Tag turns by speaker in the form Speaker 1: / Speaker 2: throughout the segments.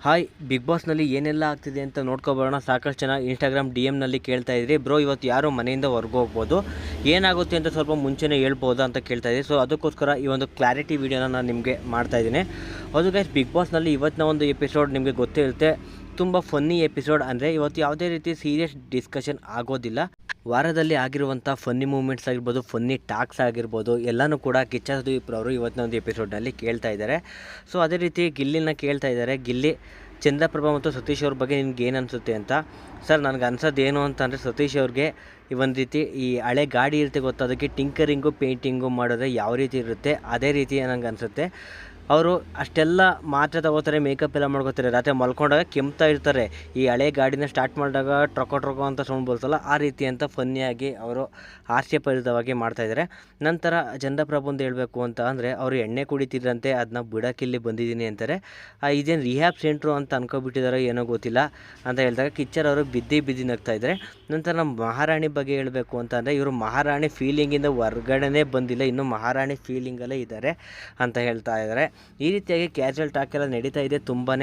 Speaker 1: Hi, big ಬಾಸ್ನಲ್ಲಿ ಏನೆಲ್ಲ ಆಗ್ತಿದೆ ಅಂತ ನೋಡ್ಕೊಬರೋಣ ಸಾಕಷ್ಟು ಜನ ಇನ್ಸ್ಟಾಗ್ರಾಮ್ ಡಿ ಎಮ್ನಲ್ಲಿ ಕೇಳ್ತಾ ಇದ್ರಿ. ಬ್ರೋ, ಇವತ್ತು ಯಾರು ಮನೆಯಿಂದ ಹೊರ್ಗೆ ಹೋಗ್ಬೋದು ಏನಾಗುತ್ತೆ ಅಂತ ಸ್ವಲ್ಪ ಮುಂಚೆನೇ ಹೇಳ್ಬೋದಾ ಅಂತ ಕೇಳ್ತಾ ಇದ್ದೀನಿ. ಸೊ ಅದಕ್ಕೋಸ್ಕರ ಈ ಒಂದು ಕ್ಲಾರಿಟಿ ವೀಡಿಯೋನ ನಾನು ನಿಮಗೆ ಮಾಡ್ತಾ ಇದ್ದೀನಿ. ಅದು ಗೈಸ್ ಬಿಗ್ ಬಾಸ್ನಲ್ಲಿ ಇವತ್ತಿನ ಒಂದು ಎಪಿಸೋಡ್ ನಿಮಗೆ ಗೊತ್ತೇ ಇರುತ್ತೆ. ತುಂಬ ಫನ್ನಿ ಎಪಿಸೋಡ್ ಅಂದರೆ ಇವತ್ತು ಯಾವುದೇ ರೀತಿ ಸೀರಿಯಸ್ ಡಿಸ್ಕಷನ್ ಆಗೋದಿಲ್ಲ. ವಾರದಲ್ಲಿ ಆಗಿರುವಂಥ ಫನ್ನಿ ಮೂಮೆಂಟ್ಸ್ ಆಗಿರ್ಬೋದು ಫನ್ನಿ ಟಾಕ್ಸ್ ಆಗಿರ್ಬೋದು, ಎಲ್ಲನೂ ಕೂಡ ಕಿಚ್ಚ ಸುದೀಪ್ ಇವತ್ತಿನ ಒಂದು ಎಪಿಸೋಡ್ನಲ್ಲಿ ಕೇಳ್ತಾ ಇದ್ದಾರೆ. ಸೊ ಅದೇ ರೀತಿ ಗಿಲ್ಲಿನ ಕೇಳ್ತಾ ಇದ್ದಾರೆ. ಗಿಲ್ಲಿ ಚಂದ್ರಪ್ರಭಾ ಮತ್ತು ಸತೀಶ್ ಅವ್ರ ಬಗ್ಗೆ ನಿಮ್ಗೆ ಏನು ಅನಿಸುತ್ತೆ ಅಂತ? ಸರ್, ನನಗೆ ಅನ್ಸೋದು ಏನು ಅಂತಂದರೆ ಸತೀಶ್ ಅವ್ರಿಗೆ ಈ ಒಂದು ರೀತಿ ಈ ಹಳೆ ಗಾಡಿ ಇರುತ್ತೆ ಗೊತ್ತಾ? ಅದಕ್ಕೆ ಟಿಂಕರಿಂಗು, ಪೇಂಟಿಂಗು ಮಾಡಿದ್ರೆ ಯಾವ ರೀತಿ ಇರುತ್ತೆ? ಅದೇ ರೀತಿ ನನಗೆ ಅನಿಸುತ್ತೆ. ಅವರು ಅಷ್ಟೆಲ್ಲ ಮಾತ್ರೆ ತಗೋತಾರೆ ಮೇಕಪ್ ಎಲ್ಲ ಮಾಡ್ಕೋತಾರೆ. ರಾತ್ರಿ ಮಲ್ಕೊಂಡಾಗ ಕೆಮ್ತಾ ಇರ್ತಾರೆ. ಈ ಹಳೆ ಗಾಡಿನ ಸ್ಟಾರ್ಟ್ ಮಾಡಿದಾಗ ಟ್ರೊಕೊ ಟ್ರೊಕೊ ಅಂತ ಸೌಂಡ್ ಬರ್ತಲ್ಲ ಆ ರೀತಿ ಅಂತ ಫನ್ನಿಯಾಗಿ ಅವರು ಹಾಸ್ಯಪರಿತವಾಗಿ ಮಾಡ್ತಾಯಿದ್ದಾರೆ ನಂತರ ಚಂದ್ರಪ್ರಭುಂದು ಹೇಳಬೇಕು ಅಂತ ಅಂದರೆ, ಅವರು ಎಣ್ಣೆ ಕುಡಿತಿದ್ರಂತೆ ಅದನ್ನ ಬಿಡೋಕ್ಕಿಲ್ಲಿ ಬಂದಿದ್ದೀನಿ ಅಂತಾರೆ. ಇದೇನು ರಿಹ್ಯಾಬ್ ಸೆಂಟ್ರು ಅಂತ ಅನ್ಕೊಬಿಟ್ಟಿದಾರೋ ಏನೋ ಗೊತ್ತಿಲ್ಲ ಅಂತ ಹೇಳಿದಾಗ ಕಿಚ್ಚರ್ ಅವರು ಬಿದ್ದಿ ಬಿದ್ದಿ ನಗ್ತಾ ಇದ್ದಾರೆ. ನಂತರ ನಮ್ಮ ಮಹಾರಾಣಿ ಬಗ್ಗೆ ಹೇಳಬೇಕು ಅಂತ ಅಂದರೆ, ಇವರು ಮಹಾರಾಣಿ ಫೀಲಿಂಗಿಂದ ಹೊರ್ಗಡೆನೇ ಬಂದಿಲ್ಲ, ಇನ್ನೂ ಮಹಾರಾಣಿ ಫೀಲಿಂಗಲ್ಲೇ ಇದ್ದಾರೆ ಅಂತ ಹೇಳ್ತಾ ಇದ್ದಾರೆ. ಈ ರೀತಿಯಾಗಿ ಕ್ಯಾಶುವಲ್ ಟಾಕ್ ಎಲ್ಲ ನಡೀತಾ ಇದೆ ತುಂಬಾ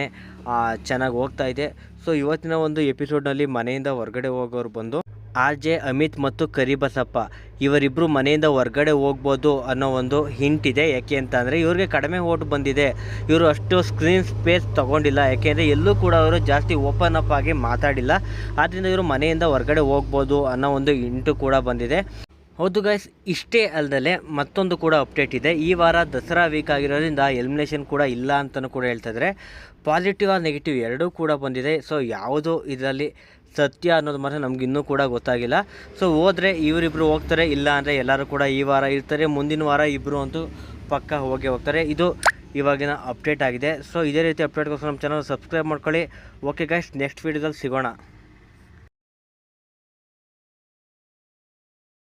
Speaker 1: ಚೆನ್ನಾಗಿ ಹೋಗ್ತಾ ಇದೆ. ಸೊ ಇವತ್ತಿನ ಒಂದು ಎಪಿಸೋಡ್ನಲ್ಲಿ ಮನೆಯಿಂದ ಹೊರಗಡೆ ಹೋಗೋರು ಬಂದು ಆರ್ ಜೆ, ಅಮಿತ್ ಮತ್ತು ಕರಿಬಸಪ್ಪ ಇವರಿಬ್ಬರು ಮನೆಯಿಂದ ಹೊರಗಡೆ ಹೋಗ್ಬೋದು ಅನ್ನೋ ಒಂದು ಹಿಂಟ್ ಇದೆ. ಯಾಕೆ ಅಂತಂದರೆ ಇವ್ರಿಗೆ ಕಡಿಮೆ ಓಟ್ ಬಂದಿದೆ. ಇವರು ಅಷ್ಟು ಸ್ಕ್ರೀನ್ ಸ್ಪೇಸ್ ತೊಗೊಂಡಿಲ್ಲ. ಯಾಕೆಂದರೆ ಎಲ್ಲೂ ಕೂಡ ಅವರು ಜಾಸ್ತಿ ಓಪನ್ ಅಪ್ ಆಗಿ ಮಾತಾಡಿಲ್ಲ. ಆದ್ದರಿಂದ ಇವರು ಮನೆಯಿಂದ ಹೊರಗಡೆ ಹೋಗ್ಬೋದು ಅನ್ನೋ ಒಂದು ಹಿಂಟು ಕೂಡ ಬಂದಿದೆ. ಹೌದು ಗೈಸ್ ಇಷ್ಟೇ ಅಲ್ಲದೆ ಮತ್ತೊಂದು ಕೂಡ ಅಪ್ಡೇಟ್ ಇದೆ. ಈ ವಾರ ದಸರಾ ವೀಕ್ ಆಗಿರೋದ್ರಿಂದ ಎಲಿಮಿನೇಷನ್ ಕೂಡ ಇಲ್ಲ ಅಂತಲೂ ಕೂಡ ಹೇಳ್ತಾ ಇದ್ದಾರೆ ಪಾಸಿಟಿವ್ ಆರ್ ನೆಗೆಟಿವ್ ಎರಡೂ ಕೂಡ ಬಂದಿದೆ. ಸೊ ಯಾವುದು ಇದರಲ್ಲಿ ಸತ್ಯ ಅನ್ನೋದು ಮಾತ್ರ ನಮ್ಗೆ ಇನ್ನೂ ಕೂಡ ಗೊತ್ತಾಗಿಲ್ಲ. ಸೊ ಹೋದರೆ ಇವರಿಬ್ಬರು ಹೋಗ್ತಾರೆ, ಇಲ್ಲ ಅಂದರೆ ಎಲ್ಲರೂ ಕೂಡ ಈ ವಾರ ಇರ್ತಾರೆ. ಮುಂದಿನ ವಾರ ಇಬ್ಬರು ಅಂತೂ ಪಕ್ಕ ಹೋಗಿ ಹೋಗ್ತಾರೆ. ಇದು ಇವಾಗಿನ ಅಪ್ಡೇಟ್ ಆಗಿದೆ. ಸೊ ಇದೇ ರೀತಿ ಅಪ್ಡೇಟ್ಗೋಸ್ಕರ ನಮ್ಮ ಚಾನಲ್ ಸಬ್ಸ್ಕ್ರೈಬ್ ಮಾಡ್ಕೊಳ್ಳಿ. ಓಕೆ ಗೈಸ್ ನೆಕ್ಸ್ಟ್ ವೀಡಿಯೋದಲ್ಲಿ ಸಿಗೋಣ.